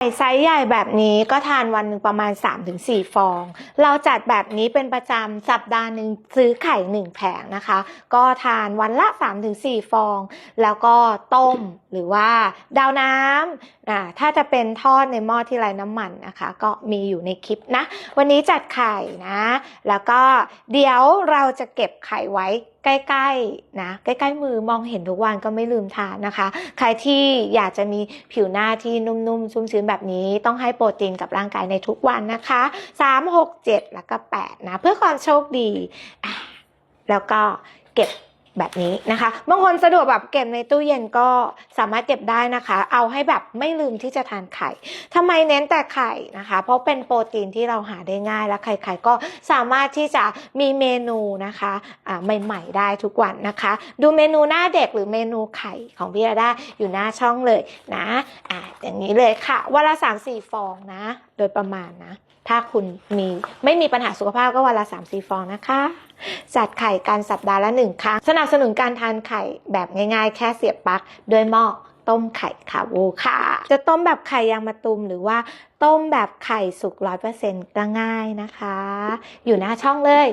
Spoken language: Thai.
ไข่ไซส์ใหญ่แบบนี้ก็ทานวันหนึ่งประมาณ 3-4 ฟอง เราจัดแบบนี้เป็นประจำสัปดาห์หนึ่งซื้อไข่1แผงนะคะ ก็ทานวันละ 3-4 ฟอง แล้วก็ต้มหรือว่าดาวน้ำอ่าถ้าจะเป็นทอดในหม้อที่ไร้น้ำมันนะคะ ก็มีอยู่ในคลิปนะ วันนี้จัดไข่นะ แล้วก็เดี๋ยวเราจะเก็บไข่ไว้ ใกล้ๆนะใกล้ๆมือมองเห็นทุกวันก็ไม่ลืมทานนะคะ ใครที่อยากจะมีผิวหน้าที่นุ่มๆชุ่มชื้นแบบนี้ต้องให้โปรตีนกับร่างกายในทุกวันนะคะ 3 6 7 แล้วก็8นะเพื่อความโชคดี แล้วก็เก็บ แบบนี้นะคะบางคนสะดวกแบบเก็บในตู้เย็นก็สามารถเก็บได้นะคะ เอาให้แบบไม่ลืมที่จะทานไข่ทำไมเน้นแต่ไข่นะคะ เพราะเป็นโปรตีนที่เราหาได้ง่ายและใครๆก็สามารถที่จะมีเมนูนะคะอ่าใหม่ ๆ ได้ทุกวันนะคะ ดูเมนูหน้าเด็กหรือเมนูไข่ของพี่ราดาอยู่หน้าช่องเลยนะอ่าอย่างนี้เลยค่ะวันละ3 4ฟองนะ โดยประมาณนะ ถ้าคุณมีไม่มีปัญหาสุขภาพก็วันละ3 4ฟองนะคะ จัดไข่กันสัปดาห์ละหนึ่งครั้งสนับสนุนการทานไข่แบบง่ายๆ แค่เสียบปลั๊กด้วยหม้อต้มไข่ขาวูค่ะ จะต้มแบบไข่ยางมะตูมหรือว่าต้มแบบไข่สุกร้อยเปอร์เซ็นต์ก็ง่ายนะคะ อยู่หน้าช่องเลย